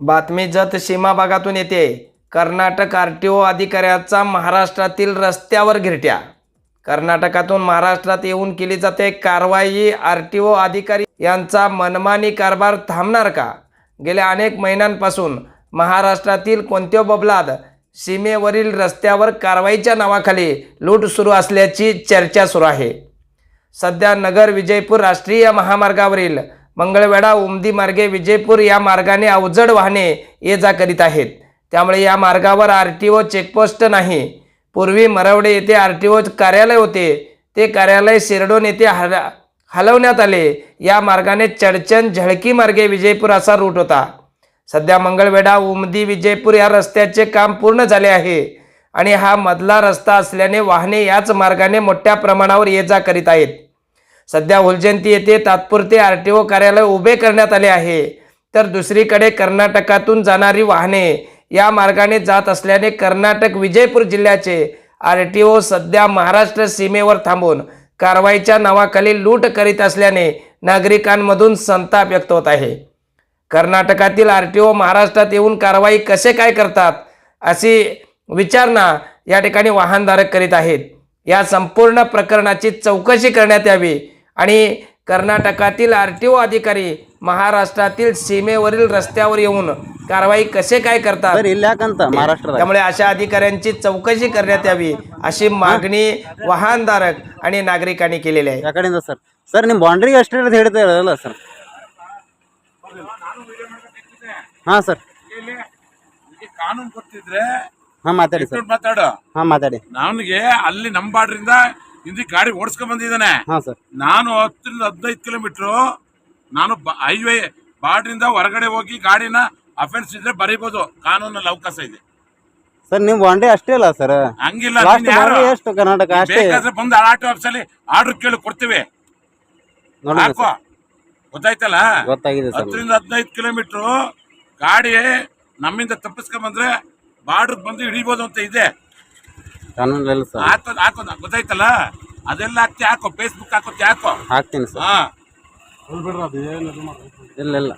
बातमी जत सीमा भागातून येते. कर्नाटक आर टी ओ अधिकाऱ्याचा महाराष्ट्रातील रस्त्यावर घिरट्या. कर्नाटकातून महाराष्ट्रात येऊन केली जाते कारवाई आर टी ओ अधिकारी यांचा मनमानी कारभार थांबणार का? गेल्या अनेक महिन्यांपासून महाराष्ट्रातील कोणत्या बबलाद सीमेवरील रस्त्यावर कारवाईच्या नावाखाली लूट सुरू असल्याची चर्चा सुरू आहे. सध्या नगर विजयपूर राष्ट्रीय महामार्गावरील मंगळवेढा उमदी मार्गे विजयपूर या मार्गाने अवजड वाहने ये जा करीत आहेत. त्यामुळे या मार्गावर आर टी ओ चेकपोस्ट नाही. पूर्वी मरवडे येथे आर टी ओ कार्यालय होते. ते कार्यालय शिरडोन येथे हल हलवण्यात आले. या मार्गाने चडचण झळकी मार्गे विजयपूर असा रूट होता. सध्या मंगळवेढा उमदी विजयपूर या रस्त्याचे काम पूर्ण झाले आहे आणि हा मधला रस्ता असल्याने वाहने याच मार्गाने मोठ्या प्रमाणावर ये जा करीत आहेत. सध्या उलजंती येथे तात्पुरते आर टी ओ कार्यालय उभे करण्यात आले आहे. तर दुसरीकडे कर्नाटकातून जाणारी वाहने या मार्गाने जात असल्याने कर्नाटक विजयपूर जिल्ह्याचे आर टी ओ सध्या महाराष्ट्र सीमेवर थांबून कारवाईच्या नावाखाली लूट करीत असल्याने नागरिकांमधून संताप व्यक्त होत आहे. कर्नाटकातील आर टी ओ महाराष्ट्रात येऊन कारवाई कसे काय करतात अशी विचारणा या ठिकाणी वाहनधारक करीत आहेत. या संपूर्ण प्रकरणाची चौकशी करण्यात यावी आणि कर्नाटकातील आर टी ओ अधिकारी महाराष्ट्रातील सीमेवरील रस्त्यावर येऊन कारवाई कसे काय करतात ಸರ್ ಇಲ್ಲಿ ಯಾಕಂತ ಮಹಾರಾಷ್ಟ್ರದಾಗ त्यामुळे अशा अधिकाऱ्यांची चौकशी करण्यात यावी अशी मागणी वाहनधारक आणि नागरिकांनी केलेली आहे ಯಾ ಕಡೆಯಿಂದ ಸರ್ ಸರ್ ನಿಮ್ಮ ಬಾಂಡ್ರಿಗೆ ಅಷ್ಟೇ ಇರೋದು ಹೇಳ್ತಾ ಇರಲ್ಲ ಸರ್ ಹಾಂ ಸರ್ ಇಲ್ಲಿ ನಿಮ್ಗೆ ಕಾನೂನು ಗೊತ್ತಿದ್ರೆ ಹಾಂ ಮಾತಾಡಿ ಸರ್ ಇಟ್ಬಿಟ್ಟು ಮಾತಾಡು ಹಾಂ ಮಾತಾಡಿ ನನಗೆ ಅಲ್ಲಿ ನಮ್ಮ ಬಾರ್ಡ್ರಿಂದ ಹಿಂದಿ ಗಾಡಿ ಓಡಿಸ್ಕೊಂಡ್ ಬಂದಿದ್ದಾನೆ. ಹಾಂ ಸರ್. ನಾನು ಹತ್ತರಿಂದ ಹದಿನೈದು ಕಿಲೋಮೀಟ್ರು ನಾನು ಹೈವೇ ಬಾರ್ಡ್ರಿಂದ ಹೊರಗಡೆ ಹೋಗಿ ಗಾಡಿನ ಅಫೆನ್ಸ್ ಇದ್ರೆ ಬರೀಬಹುದು ಕಾನೂನಲ್ಲಿ ಅವಕಾಶ ಇದೆ. ಸರ್ ನೀವು ಒಂದೇ ಅಷ್ಟೇ ಅಲ್ಲ ಸರ್? ಹಂಗಿಲ್ಲ ಲಾಸ್ಟ್ ನೀನ್ ಯಾರು? ಬಾಂಡ್ರಿ ಎಷ್ಟು ಕರ್ನಾಟಕ? ಅಷ್ಟೇ. ಬೇಕಾದ್ರೆ ಬಂದು ಆಟೋ ಆಫೀಸಲ್ಲಿ ಆರ್ಡರ್ ಕೇಳಿ ಕೊಡ್ತೀವಿ. ನೋಡಿ ಹಾಕೋ ಗೊತ್ತಾಯ್ತಲ್ಲ? ಗೊತ್ತಾಗಿದೆ ಸರ್. ಹತ್ತರಿಂದ ಹದಿನೈದು ಕಿಲೋಮೀಟ್ರು ಗಾಡಿ ನಮ್ಮಿಂದ ತಪ್ಪಿಸ್ಕೊಂಡ್ ಬಂದ್ರೆ ಬಾರ್ಡರ್ ಬಂದು ಹಿಡಿಬೋದು ಅಂತ ಇದೆ. ಹಾಕೋದು ಹಾಕೋದು ಗೊತ್ತಾಯ್ತಲ್ಲ? ಅದೆಲ್ಲ ಹಾಕೋ. ಫೇಸ್ಬುಕ್ ಹಾಕೋ ಹಾಕೋ. ಹಾಕ್ತೀನಿ ಸರ್. ಹಾಂ. ಇಲ್ಲ ಇಲ್ಲ.